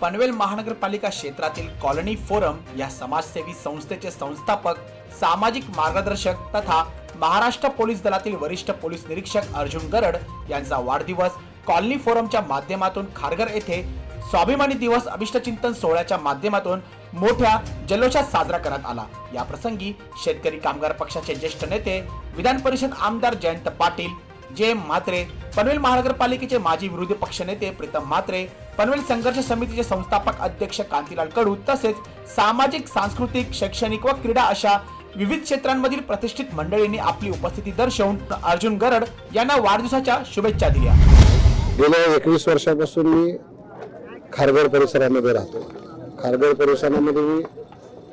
पनवेल महानगरपालिका क्षेत्रातील colony forum या समाजसेवी संस्थेचे संस्थापक सामाजिक मार्गदर्शक तथा महाराष्ट्र पोलीस दलातील वरिष्ठ पोलीस निरीक्षक अर्जुन गरड यांचा वाढदिवस कॉलनी फोरमच्या माध्यमातून खारघर येथे स्वाभिमानी दिवस अभिष्टचिंतन सोहळ्याच्या माध्यमातून मोठ्या जल्लोषात साजरा करण्यात आला. या प्रसंगी शेतकरी कामगार पक्षाचे ज्येष्ठ नेते विधान परिषद आमदार जयंत पाटील जे एम म्हात्रे पनवेल महानगरपालिकेचे माजी विरोधी पक्षनेते प्रीतम म्हात्रे पनवेल संघर्ष समितीचे संस्थापक अध्यक्ष कांतीलाल कडू तसेच सामाजिक सांस्कृतिक शैक्षणिक व क्रीडा अशा विविध क्षेत्रांमधील प्रतिष्ठित मंडळींनी आपली उपस्थिती दर्शवून अर्जुन गरड यांना वाढदिवसाच्या शुभेच्छा दिल्या. गेल्या एकवीस वर्षापासून मी खारघर परिसरामध्ये राहतो. खारघर परिसरामध्ये मी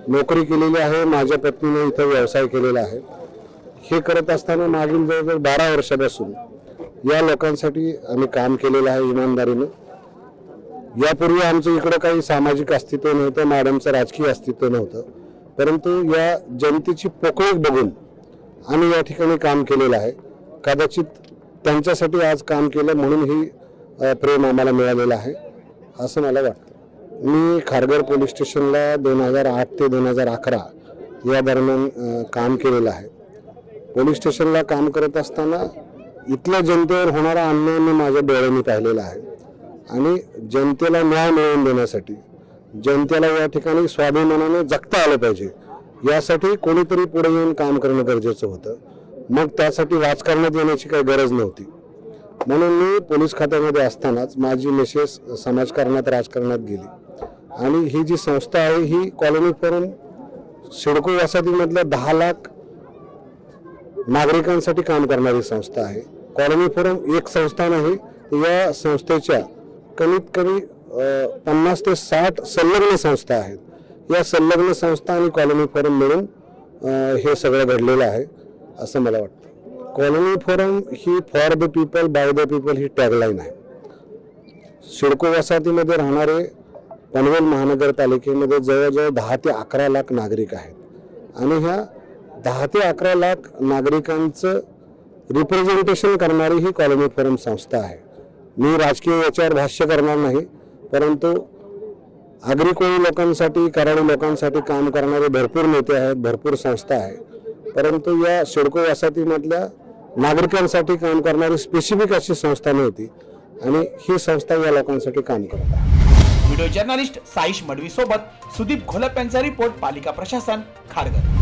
नोकरी केलेली आहे माझ्या पत्नीने इथं व्यवसाय केलेला आहे. हे करत असताना मागील जवळजवळ बारा वर्षापासून या लोकांसाठी आम्ही काम केलेलं आहे इमानदारीनं. यापूर्वी आमचं इकडं काही सामाजिक अस्तित्व नव्हतं मॅडमचं राजकीय अस्तित्व नव्हतं. परंतु या जनतेची पोकळीक बघून आम्ही या ठिकाणी काम केलेलं आहे. कदाचित त्यांच्यासाठी आज काम केलं म्हणून ही प्रेम आम्हाला मिळालेलं आहे असं मला वाटतं. मी खारघर पोलीस स्टेशनला दोन हजार आठ ते दोन हजार अकरा या दरम्यान काम केलेलं आहे. पोलीस स्टेशनला काम करत असताना इथल्या जनतेवर होणारा अन्याय मी माझ्या डोळ्यांनी पाहिलेला आहे. आणि जनतेला न्याय मिळवून देण्यासाठी जनतेला या ठिकाणी स्वाभिमानाने जगता आलं पाहिजे. यासाठी कोणीतरी पुढे येऊन काम करणं गरजेचं होतं. मग त्यासाठी राजकारणात येण्याची काही गरज नव्हती. म्हणून मी पोलीस खात्यामध्ये असतानाच माझी मिसेस समाजकारणात राजकारणात गेली. आणि ही जी संस्था आहे ही कॉलनी फोरम सिडको वसाहतीमधल्या दहा लाख नागरिकांसाठी काम करणारी संस्था आहे. कॉलनी फोरम एक संस्था नाही या संस्थेच्या कमीत कमी पन्नास ते साठ संलग्न संस्था आहेत. या संलग्न संस्था आणि कॉलनी फोरम मिळून हे सगळं घडलेलं आहे असं मला वाटतं. Colony forum he for the people by the people he tagline आहे. सिडको वसाहतीमध्ये राहणारे पनवेल महानगरपालिकेमध्ये जवळजवळ दहा ते अकरा लाख नागरिक आहेत. आणि ह्या दहा ते अकरा लाख नागरिकांचं रिप्रेझेंटेशन करणारी ही कॉलनी फोरम संस्था आहे. मी राजकीय याच्यावर भाष्य करणार नाही परंतु आग्रिकोळी लोकांसाठी कराडी लोकांसाठी काम करणारे भरपूर नेते आहेत भरपूर संस्था आहे परंतु या सिडको वसाहतीमधल्या नागरिकांसाठी काम करणारी स्पेसिफिक अशी संस्था नव्हती आणि ही संस्था या लोकांसाठी काम करत व्हिडिओ जर्नलिस्ट साईश मडवी सोबत सुदीप घोलप यांचा रिपोर्ट पालिका प्रशासन खारघर.